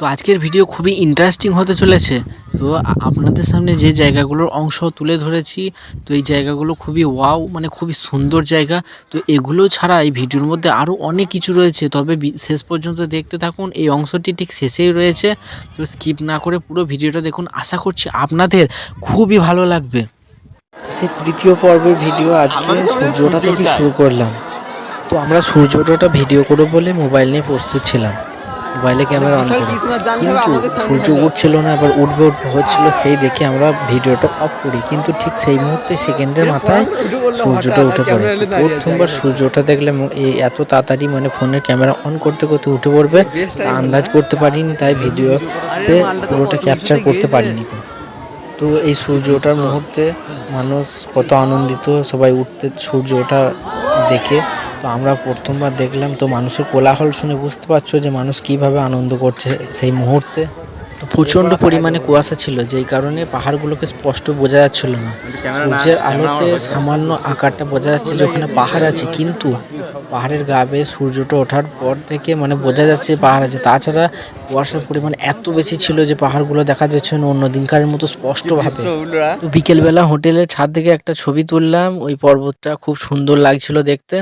তো আজকের ভিডিও খুবই ইন্টারেস্টিং হতে চলেছে। তো আপনাদের সামনে যে জায়গাগুলোর অংশ তুলে ধরেছি তো এই জায়গাগুলো খুবই ওয়াও মানে খুবই সুন্দর জায়গা। তো এগুলো ছাড়া এই ভিডিওর মধ্যে আরও অনেক কিছু রয়েছে। তবে বি- শেষ পর্যন্ত দেখতে থাকুন এই অংশটি ঠিক শেষেই রয়েছে। তো স্কিপ না করে পুরো ভিডিওটা দেখুন। আশা করছি আপনাদের খুবই ভালো লাগবে। সেই তৃতীয় পর্বের ভিডিও আজকে সূর্যটা থেকে শুরু করলাম। তো আমরা সূর্যটা ভিডিও করব বলে মোবাইল নিয়ে প্রস্তুত ছিলাম। মোবাইলে ক্যামেরা অন করি। কিন্তু সূর্য উঠছিল না এবার উঠবে উঠবে হচ্ছিল সেই দেখে আমরা ভিডিওটা অফ করি। কিন্তু ঠিক সেই মুহূর্তে সেকেন্ডের মাথায় সূর্যটা উঠে পড়ে। প্রথমবার সূর্যটা দেখলে এত তাড়াতাড়ি মানে ফোনের ক্যামেরা অন করতে করতে উঠে পড়বে। আন্দাজ করতে পারিনি তাই ভিডিওতে পুরোটা ক্যাপচার করতে পারিনি। তো এই সূর্য ওঠার মুহূর্তে মানুষ কত আনন্দিত সবাই উঠতে সূর্য ওঠা দেখে তো আমরা প্রথমবার দেখলাম, তো মানুষের কোলাহল শুনে বুঝতে পারছ যে মানুষ কীভাবে আনন্দ করছে সেই মুহূর্তে। তো প্রচণ্ড পরিমাণে কুয়াশা ছিল, যেই কারণে পাহাড়গুলোকে স্পষ্ট বোঝা যাচ্ছিল না। সূর্যের আলোতে সামান্য আকারটা বোঝা যাচ্ছে যে ওখানে পাহাড় আছে, কিন্তু পাহাড়ের গা বেয়ে সূর্যটা ওঠার পর থেকে মানে বোঝা যাচ্ছে পাহাড় আছে। তাছাড়া কুয়াশার পরিমাণ এত বেশি ছিল যে পাহাড়গুলো দেখা যাচ্ছে না অন্য দিনকারের মতো স্পষ্টভাবে। তো বিকেলবেলা হোটেলের ছাদ থেকে একটা ছবি তুললাম, ওই পর্বতটা খুব সুন্দর লাগছিল দেখতে।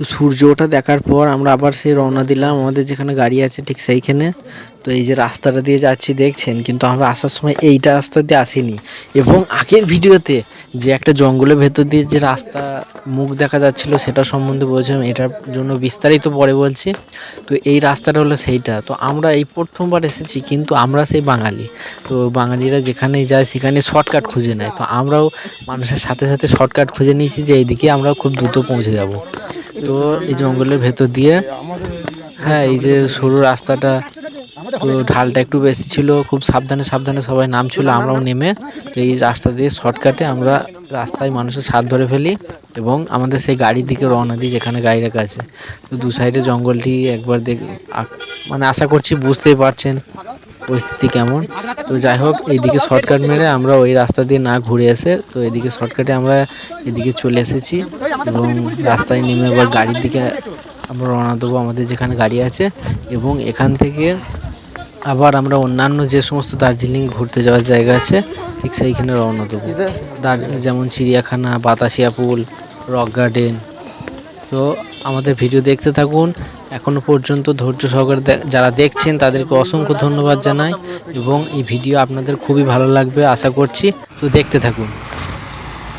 তো সূর্য ওঠা দেখার পর আমরা আবার সেই রওনা দিলাম। আমাদের যেখানে গাড়ি আছে ঠিক সেইখানে। তো এই যে রাস্তাটা দিয়ে যাচ্ছি, দেখছেন? কিন্তু আমরা আসার সময় এইটা রাস্তা দিয়ে আসিনি। এবং আগের ভিডিওতে যে একটা জঙ্গলের ভেতর দিয়ে যে রাস্তা মুখ দেখা যাচ্ছিল, সেটা সম্বন্ধে বলছিলাম। এটার জন্য বিস্তারিত পরে বলছি। তো এই রাস্তাটা হলো সেইটা। তো আমরা এই প্রথমবার এসেছি, কিন্তু আমরা সেই বাঙালি। তো বাঙালিরা যেখানেই যায়, সেখানে শর্টকাট খুঁজে নেয়। তো আমরাও মানুষের সাথে সাথে শর্টকাট খুঁজে নিয়েছি যে এইদিকে আমরা খুব দ্রুত পৌঁছে যাব। তো এই জঙ্গলের ভেতর দিয়ে হ্যাঁ এই যে সরু রাস্তাটা, তো ঢালটা একটু বেশি ছিল, খুব সাবধানে সাবধানে সবাই নামছিল, আমরাও নেমে এই রাস্তা দিয়ে শর্টকাটে আমরা রাস্তায় মানুষের ছাদ ধরে ফেলি এবং আমাদের সেই গাড়ির দিকে রওনা দিই যেখানে গাড়ি রাখা আছে। তো দু সাইডে জঙ্গলটি একবার দেখ মানে আশা করছি বুঝতেই পারছেন। পরিস্থিতি কেমন? তো যাই হোক এইদিকে শর্টকাট মেরে আমরা ওই রাস্তা দিয়ে না ঘুরে এসে, তো এদিকে শর্টকাটে আমরা এদিকে চলে এসেছি এবং রাস্তায় নেমে এবার গাড়ির দিকে আমরা রওনা দেবো আমাদের যেখানে গাড়ি আছে এবং এখান থেকে আবার আমরা অন্যান্য যে সমস্ত দার্জিলিং ঘুরতে যাওয়ার জায়গা আছে, ঠিক সেইখানে রওনা দেবো। যেমন চিড়িয়াখানা, বাতাসিয়া পুল রক গার্ডেন তো আমাদের ভিডিও দেখতে থাকুন এখনও পর্যন্ত ধৈর্য সহকারে যারা দেখছেন, তাদেরকে অসংখ্য ধন্যবাদ জানাই এবং এই ভিডিও আপনাদের খুবই ভালো লাগবে আশা করছি। তো দেখতে থাকুন।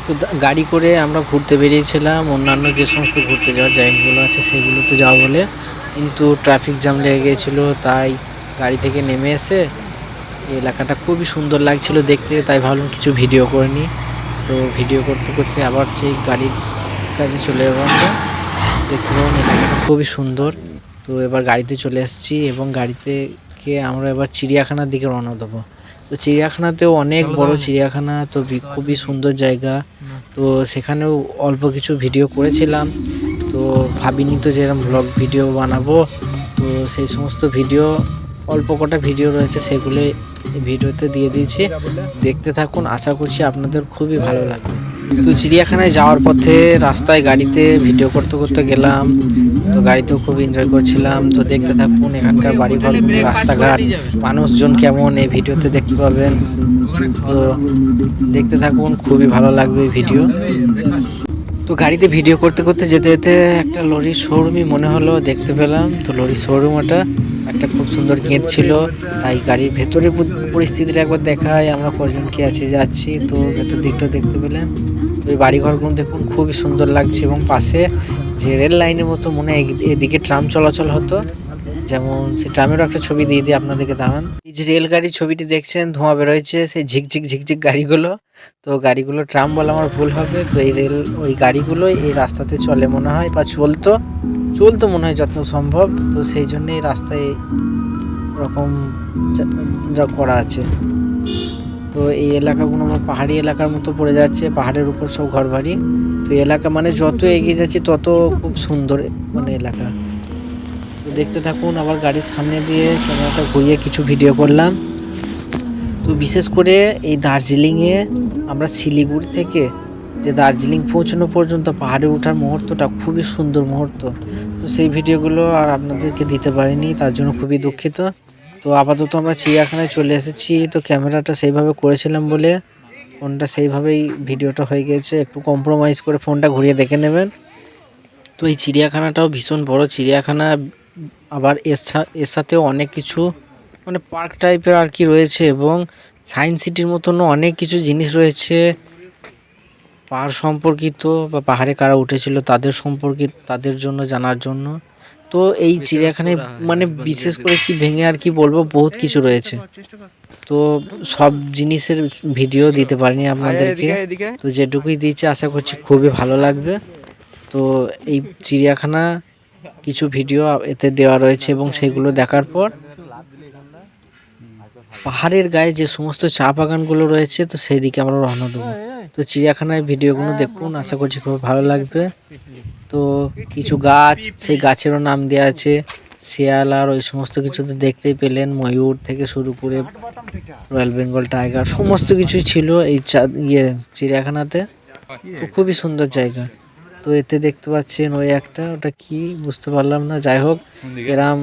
তো গাড়ি করে আমরা ঘুরতে বেরিয়েছিলাম, অন্যান্য যে সমস্ত ঘুরতে যাওয়ার জায়গাগুলো আছে সেগুলোতে যাওয়া বলে। কিন্তু ট্রাফিক জ্যাম লেগে গিয়েছিল, তাই গাড়ি থেকে নেমে এসে এলাকাটা খুবই সুন্দর লাগছিল দেখতে, তাই ভাবলাম কিছু ভিডিও করে নিই। তো ভিডিও করতে করতে আবার সেই গাড়ির কাছে চলে আমরা। দেখতে পাবেন খুবই সুন্দর। তো এবার গাড়িতে চলে এসেছি এবং গাড়িতে গিয়ে আমরা এবার চিড়িয়াখানার দিকে রওনা দেবো। তো চিড়িয়াখানাতেও অনেক বড় চিড়িয়াখানা তো খুবই সুন্দর জায়গা। তো সেখানেও অল্প কিছু ভিডিও করেছিলাম। তো ভাবিনি তো যে এরকম ব্লগ ভিডিও বানাবো। তো সেই সমস্ত ভিডিও অল্প কটা ভিডিও রয়েছে সেগুলো ভিডিওতে দিয়ে দিয়েছি। দেখতে থাকুন আশা করছি আপনাদের খুবই ভালো লাগবে। তো চিড়িয়াখানায় যাওয়ার পথে রাস্তায় গাড়িতে ভিডিও করতে করতে গেলাম। তো গাড়িতেও খুব এনজয় করছিলাম। তো দেখতে থাকুন এখানকার বাড়িঘর, রাস্তাঘাট, মানুষজন কেমন এই ভিডিওতে দেখতে পাবেন। তো দেখতে থাকুন, খুবই ভালো লাগবে ভিডিও। তো গাড়িতে ভিডিও করতে করতে যেতে যেতে একটা লরির শোরুমই মনে হলো, দেখতে পেলাম। তো লরির শোরুম একটা খুব সুন্দর গেট ছিল, তাই গাড়ির ভেতরে পরিস্থিতিটা একবার দেখায় আমরা কজন কি আছি যাচ্ছি, তো ভেতর দিকটা দেখতে পেলেন। তো এই বাড়িঘরগুলো দেখুন, খুবই সুন্দর লাগছে এবং পাশে যে রেল লাইনের মতো মনে হয় এদিকে ট্রাম চলাচল হতো। যেমন সে ট্রামেরও একটা ছবি দিয়ে দিই আপনাদেরকে, দাঁড়ান। এই যে রেলগাড়ির ছবিটি দেখছেন, ধোঁয়া বেরোয়ছে, সেই ঝিকঝিক ঝিকঝিক গাড়িগুলো। তো গাড়িগুলো ট্রাম বলে আমার ভুল হবে, তো এই রেল, ওই গাড়িগুলো এই রাস্তাতে চলে মনে হয়, বা চলতো। চলতো মনে হয় যত সম্ভব, তো সেই জন্য এই রাস্তায় রকম যা করা আছে। তো এই এলাকাগুলো আমার পাহাড়ি এলাকার মতো পড়ে যাচ্ছে, পাহাড়ের উপর সব ঘরবাড়ি। তো এলাকা মানে যত এগিয়ে যাচ্ছি, তত খুব সুন্দর মানে এলাকা। তো দেখতে থাকুন, আবার গাড়ির সামনে দিয়ে ক্যামেরাটা ঘুরিয়ে কিছু ভিডিও করলাম। তো বিশেষ করে এই দার্জিলিংয়ে আমরা শিলিগুড়ি থেকে যে দার্জিলিং পৌঁছানো পর্যন্ত পাহাড়ে ওঠার মুহূর্তটা খুবই সুন্দর মুহূর্ত। তো সেই ভিডিওগুলো আর আপনাদেরকে দিতে পারিনি, তার জন্য খুবই দুঃখিত। তো আপাতত আমরা চিড়িয়াখানায় চলে এসেছি। তো ক্যামেরাটা সেইভাবে করেছিলাম বলে ফোনটা সেইভাবেই ভিডিওটা হয়ে গেছে। একটু কম্প্রোমাইজ করে ফোনটা ঘুরিয়ে দেখে নেবেন। তো এই চিড়িয়াখানাটাও ভীষণ বড়। চিড়িয়াখানা আবার এর সাথেও অনেক কিছু মানে পার্ক টাইপের আর কি রয়েছে এবং সায়েন্স সিটির মতনও অনেক কিছু জিনিস রয়েছে। পাহাড় সম্পর্কিত বা পাহাড়ে কারা উঠেছিল তাদের সম্পর্কিত, তাদের জন্য জানার জন্য। তো এই চিড়িয়াখানায় মানে বিশেষ করে কি ভেঙে আর কি বলব বহুত কিছু রয়েছে। তো সব জিনিসের ভিডিও দিতে পারিনি আপনাদেরকে। তো যেটুকুই দিয়েছি আশা করছি খুবই ভালো লাগবে। তো এই চিড়িয়াখানা কিছু ভিডিও এতে দেওয়া রয়েছে এবং সেগুলো দেখার পর পাহাড়ের গায়ে যে সমস্ত চা বাগানগুলো রয়েছে তো সেই দিকে আমরা রওনা দেবো। তো চিড়িয়াখানায় ভিডিওগুলো দেখুন আশা করছি খুব ভালো লাগবে। তো কিছু গাছ সেই গাছেরও নাম দেওয়া আছে শিয়াল আর ওই সমস্ত কিছু তো দেখতেই পেলেন ময়ূর থেকে শুরু করে রয়্যাল বেঙ্গল টাইগার সমস্ত কিছু ছিল এই চা- ইয়ে চিড়িয়াখানাতে। তো খুবই সুন্দর জায়গা। তো এতে দেখতে পাচ্ছেন ওই একটা ওটা কি বুঝতে পারলাম না। যাই হোক এরাম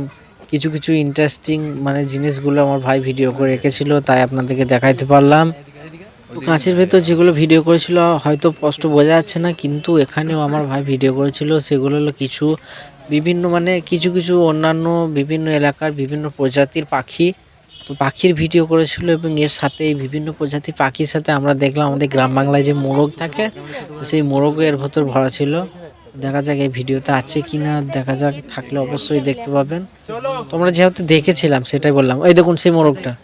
কিছু কিছু ইন্টারেস্টিং মানে জিনিসগুলো আমার ভাই ভিডিও করে রেখেছিল, তাই আপনাদেরকে দেখাইতে পারলাম। তো কাঁচের ভেতর যেগুলো ভিডিও করেছিল, হয়তো স্পষ্ট বোঝা যাচ্ছে না, কিন্তু এখানেও আমার ভাই ভিডিও করেছিল, সেগুলো হলো কিছু বিভিন্ন মানে কিছু কিছু অন্যান্য বিভিন্ন এলাকার বিভিন্ন প্রজাতির পাখি। তো পাখির ভিডিও করেছিল এবং এর সাথে এই বিভিন্ন প্রজাতির পাখির সাথে আমরা দেখলাম আমাদের গ্রাম বাংলায় যে মোরগ থাকে, সেই মোরগও এর ভেতর ভরা ছিল। দেখা যাক এই ভিডিওতে আছে কি না দেখা যাক, থাকলে অবশ্যই দেখতে পাবেন। তোমরা যেহেতু দেখেছিলাম, সেটাই বললাম। এই দেখুন সেই মোরগটা।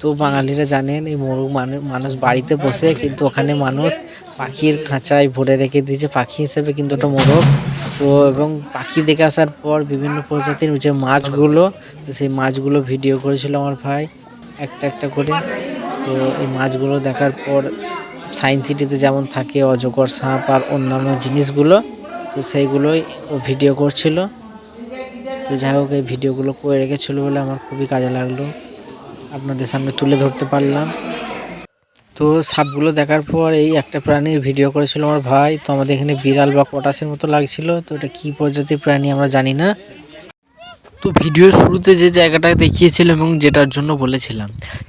তো বাঙালিরা জানেন, এই মোরগ মানে- মানুষ বাড়িতে বসে কিন্তু ওখানে মানুষ পাখির খাঁচায় ভরে রেখে দিয়েছে। পাখি হিসেবে কিন্তু ওটা মোরগ। তো এবং পাখি দেখে আসার পর বিভিন্ন প্রজাতির যে মাছগুলো সেই মাছগুলো ভিডিও করেছিল আমার ভাই, একটা একটা করে। তো এই মাছগুলো দেখার পর সায়েন্স সিটিতে যেমন থাকে, অজগর সাপ আর অন্যান্য জিনিসগুলো, তো সেইগুলোই ও ভিডিও করছিল। তো যাই হোক, এই ভিডিওগুলো করে রেখেছিল বলে আমার খুবই কাজে লাগল। আপনাদের সামনে তুলে ধরতে পারলাম। তো সাপগুলো দেখার পর এই একটা প্রাণীর ভিডিও করেছিল আমার ভাই। তো আমাদের এখানে বিড়াল বা পটাশের মতো লাগছিল। তো এটা কি প্রজাতির প্রাণী আমরা জানি না। তো ভিডিওর শুরুতে যে জায়গাটা দেখিয়েছিলাম এবং যেটার জন্য বলেছিলাম,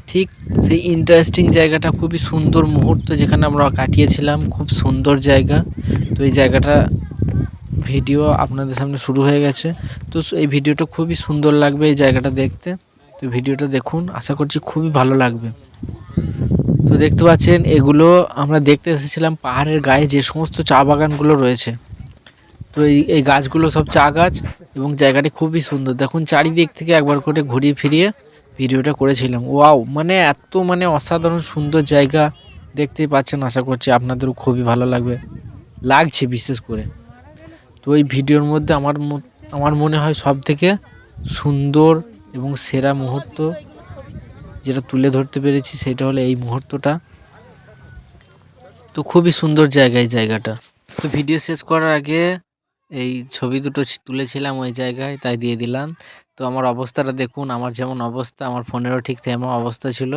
ঠিক সেই ইন্টারেস্টিং জায়গাটা খুবই সুন্দর মুহূর্ত যেখানে আমরা কাটিয়েছিলাম, খুব সুন্দর জায়গা। তো এই জায়গাটা ভিডিও আপনাদের সামনে শুরু হয়ে গেছে। তো এই ভিডিওটা খুবই সুন্দর লাগবে এই জায়গাটা দেখতে। তো ভিডিওটা দেখুন, আশা করছি খুবই ভালো লাগবে। তো দেখতে পাচ্ছেন, এগুলো আমরা দেখতে এসেছিলাম পাহাড়ের গায়ে যে সমস্ত চা বাগানগুলো রয়েছে। তো এই এই গাছগুলো সব চা গাছ এবং জায়গাটি খুবই সুন্দর। দেখুন চারিদিক থেকে একবার করে ঘুরিয়ে ফিরিয়ে ভিডিওটা করেছিলাম। ওয়াও মানে এত মানে অসাধারণ সুন্দর জায়গা দেখতেই পাচ্ছেন আশা করছি আপনাদেরও খুবই ভালো লাগবে। লাগছে বিশেষ করে। তো এই ভিডিওর মধ্যে আমার আমার মনে হয় সব থেকে সুন্দর এবং সেরা মুহূর্ত যেটা তুলে ধরতে পেরেছি সেটা হলো এই মুহূর্তটা। তো খুবই সুন্দর জায়গা এই জায়গাটা। তো ভিডিও শেষ করার আগে এই ছবি দুটো তুলেছিলাম ওই জায়গায়, তাই দিয়ে দিলাম। তো আমার অবস্থাটা দেখুন, আমার যেমন অবস্থা, আমার ফোনেরও ঠিক তেমন অবস্থা ছিল।